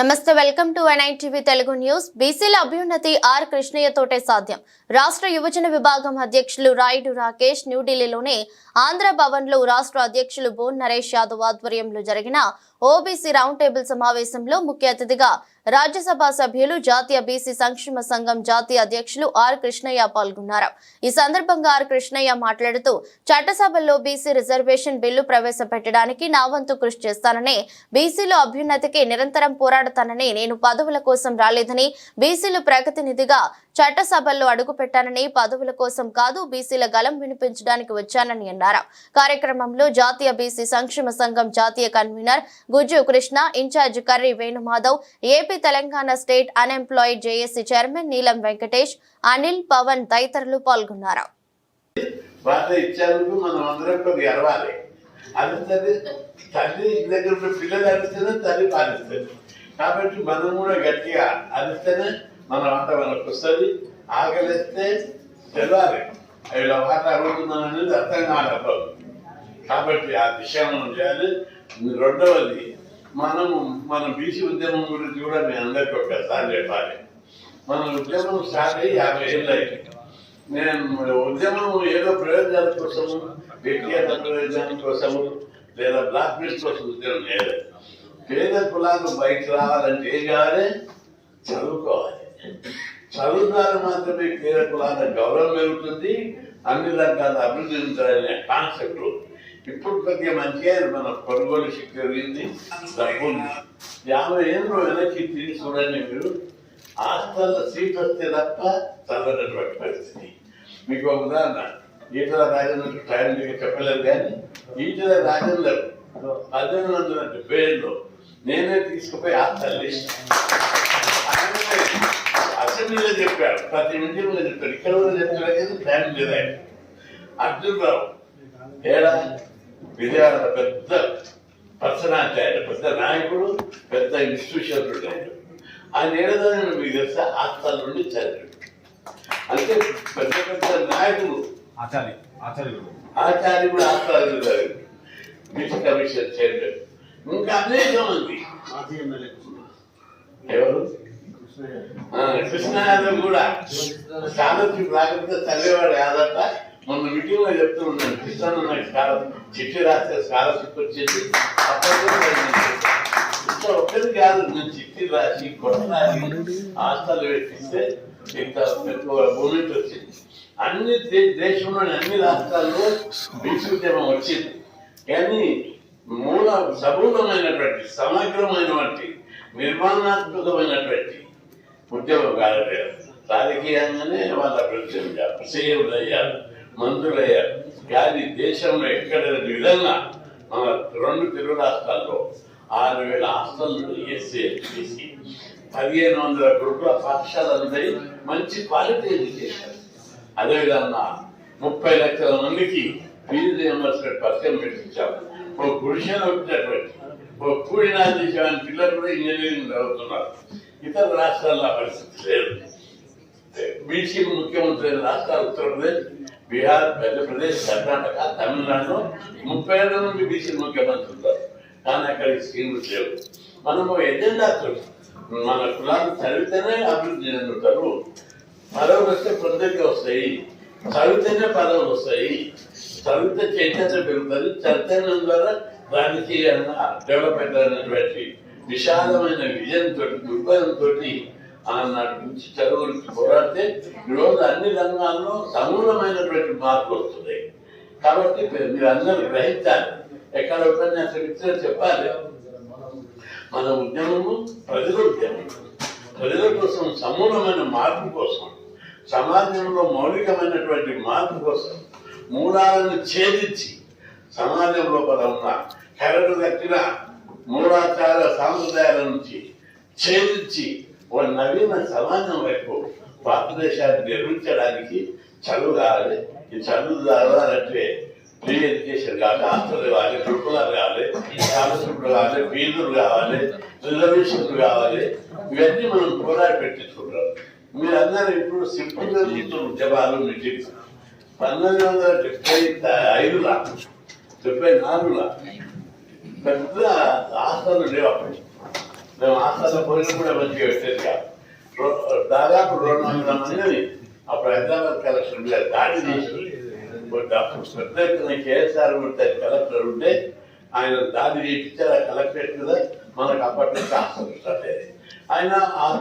నమస్తే welcome to NI TV Telugu news. బీసీల అభ్యున్నతి ఆర్ కృష్ణయ్య తోటే సాధ్యం. రాష్ట్ర యువజన విభాగం అధ్యక్షులు రాయుడు రాకేష్ న్యూఢిల్లీలోని ఆంధ్ర భవన్లో రాష్ట్ర అధ్యక్షులు బోన్ నరేష్ యాదవ్ ఆధ్వర్యంలో జరిగిన ఓబీసీ రౌండ్ టేబుల్ సమావేశంలో ముఖ్య అతిథిగా రాజ్యసభ సభ్యులు జాతీయ బీసీ సంక్షేమ సంఘం జాతీయ అధ్యక్షులు ఆర్ కృష్ణయ్య పాల్గొన్నారు. ఈ సందర్భంగా ఆర్ కృష్ణయ్య మాట్లాడుతూ చట్టసభలో బీసీ రిజర్వేషన్ బిల్లు ప్రవేశపెట్టడానికి నా వంతు కృషి చేస్తానని బీసీల అభ్యున్నతికి నిరంతరం పోరాడతానని నేను పదవుల కోసం రాలేదని బీసీలు ప్రగతినిధిగా చట్టసభల్లో అడుగుపెట్టానని పదవుల కోసం కాదు బీసీల గలం వినిపించడానికి వచ్చానని అన్నారు. కార్యక్రమంలో జాతీయ బీసీ సంక్షేమ సంఘం జాతీయ convener Gujju Krishna incharge Karri Venumadhav AP Telangana state unemployed JAC chairman Neelam Venkatesh Anil Pawan తదితరులు పాల్గొన్నారు. తల్లి దగ్గర పిల్లలు అరిస్తేనే తల్లి పాలిస్తుంది. కాబట్టి మనం కూడా గట్టిగా అరిస్తేనే మన వంట మనకు వస్తుంది. ఆకలిస్తే తెలవాలి ఇలా మాట అడుగుతున్నాం అనేది అర్థం కాదు కాబట్టి ఆ దిశ మనం చేయాలి. రెండవది మనం మన బీసీ ఉద్యమం గురించి కూడా నేను అందరికీ ఒక్కసారి చెప్పాలి. మన ఉద్యమం స్టార్ట్ అయ్యి యాభై ఏళ్ళు అయింది. నేను ఉద్యమం ఏదో ప్రయోజనాల కోసము వ్యక్తిగత ప్రయోజనాల కోసము లేదా బ్లాక్ మెయిల్ కోసం ఉద్యమం చేయలేదు. పేద కులాలు బయటకు రావాలంటే ఏం కావాలి? చదువుకోవాలి. చదువు ద్వారా మాత్రమే పేద కులాల గౌరవం పెరుగుతుంది అన్ని రకాల అభివృద్ధి చెందాలనే కాన్సెప్ట్ ఇప్పుడు కొద్దిగా మంచిగా మన కొనుగోలు శక్తి పెరిగింది. డబ్బు యాభై ఏళ్ళు వెనక్కి తిరిగి చూడండి మీరు. హాస్టల్లో సీట్ వస్తే తప్ప చదవనటువంటి పరిస్థితి. మీకు ఒక ఉదాహరణ. ఈటల రాజేంద్ర టైం చెప్పలేదు కానీ ఈటల రాజేంద్ర పద్దెనిమిది వందల డెబ్బై ఏడులో నేనే తీసుకుపోయి హాస్టల్ అసెంబ్లీలో చెప్పారు. ప్రతి మీటింగ్లో చెప్పారు. ఇక్కడ కూడా కానీ టైం లేదు ఆయన. అర్జున్ రావు. ఏడా? విజయవాడ పెద్ద పర్సనాలిటీ ఆయన. పెద్ద నాయకుడు పెద్ద ఇన్స్టిట్యూషన్ ఉంటాడు ఆయన ఏడాది మీకు తెలుసా? హాస్టల్ నుండి చదివాడు. అంటే పెద్ద పెద్ద నాయకులు. ఆచార్య ఆచార్యుడు ఆచార్య కూడా హాస్టల్ చదివాడు బీసీ కమిషన్ చైర్మన్. ఇంకా అనేకం ఉంది ఎవరు? కృష్ణ యాదవ్ కూడా. స్కాలర్షిప్ రాకపోతే చదివేవాడు యాదట మొన్న మీటింగ్లో చెప్తూ ఉన్నాను కృష్ణ నాకు స్కాలర్ చిట్టి రాస్తే స్కాలర్షిప్ వచ్చింది. ఇంకా ఒక్కది కాదు నేను చిట్టి రాసి కొట్లాడి హాస్టల్ పెట్టిస్తే ఇంత మూమెంట్ వచ్చింది. అన్ని దేశంలోని అన్ని రాష్ట్రాల్లో బీసీ ఉద్యమం వచ్చింది. కానీ మూల సమూలమైనటువంటి సమగ్రమైనటువంటి నిర్మాణాత్మకమైనటువంటి ఉద్యమం కాదు రాజకీయంగానే వాళ్ళ ప్రత్యేక సీఎంలు అయ్యారు మంత్రులు కానీ దేశంలో ఎక్కడ విధంగా మన రెండు తెలుగు రాష్ట్రాల్లో ఆరు వేల హాస్టల్ ఎస్సీ ఎస్సీ పదిహేను వందల గురుకుల పాఠశాలలు మంచి క్వాలిటీ ఎడ్యుకేషన్. అదేవిధంగా ముప్పై లక్షల మందికి ఫీజు రియంబర్స్మెంట్ పథకం పెట్టించాము ఒక గుడిసెలు వచ్చినటువంటి ఒక కూడినాది చేసిన పిల్లలు కూడా ఇంజనీరింగ్ చదువుతున్నారు ఇతర రాష్ట్రాల్లో ఆ పరిస్థితి లేదు బీసీ ముఖ్యమంత్రి రాష్ట్రాలు ఉత్తరప్రదేశ్ బీహార్ మధ్యప్రదేశ్ కర్ణాటక తమిళనాడులో ముప్పై ఏళ్ళ నుండి బీసీ ముఖ్యమంత్రి ఉన్నారు కానీ అక్కడ ఈ స్కీములు లేవు మనము ఎజెండాతో మన కులాలు చదివితేనే అభివృద్ధి చెందుతారు పదవులు వస్తే పొందకి వస్తాయి చదివితేనే పదవులు వస్తాయి సవిత చైతన్యం పెరుగుతుంది చైతన్యం ద్వారా రాజకీయంగా డెవలప్మెంట్ అనేటువంటి విశాలమైన విజయం తోటి దృక్పథంతో ఆనాటి నుంచి చదువు గురించి పోరాడితే ఈరోజు అన్ని రంగాల్లో సమూలమైనటువంటి మార్పులు వస్తున్నాయి కాబట్టి మీరు అందరూ గ్రహించాలి. ఎక్కడ ఉపన్యాసం ఇచ్చినా చెప్పాలి. మన ఉద్యమము ప్రజల ఉద్యమం. ప్రజల కోసం సమూలమైన మార్పు కోసం సమాజంలో మౌలికమైనటువంటి మార్పు కోసం మూలాలను ఛేదించి సమాజం లోపల ఉన్న కరడు కట్టిన మూలాచార సాంప్రదాయాల నుంచి ఛేదించి ఒక నవీన సమాజం వైపు భారతదేశాన్ని నిర్మించడానికి చదువు కావాలి ఈ చదువు కావాలంటే ఫ్రీ ఎడ్యుకేషన్ కావాలి హాస్టల్ కావాలి గురుకులాలు కావాలి స్కాలర్షిప్లు కావాలి ఫీజులు కావాలి రిజర్వేషన్లు కావాలి. ఇవన్నీ మనం పోరాడి పెట్టించుకుంటాం మీరందరూ ఇప్పుడు సింపుల్గా ఉద్యమాలు మీటింగ్స్. పంతొమ్మిది వందల డెబ్బై ఐదులా? డెబ్బై నాలుగులా? పెద్ద ఆస్థలు లేవు అప్పుడు మేము హాస్టల్ పోయిన కూడా మంచిగా వచ్చేది కాదు. దాదాపు రెండు వందల మందిని అప్పుడు హైదరాబాద్ కలెక్టర్ మీద దాడి చేసి పెద్ద ఎత్తున కేఎస్ఆర్ కలెక్టర్ ఉంటే ఆయన దాడి చేయించారు ఆ కలెక్టరేట్ మీద. మనకు అప్పట్లో ఆస్థలు హాస్టల్ స్టార్ట్ అయ్యేది ఆయన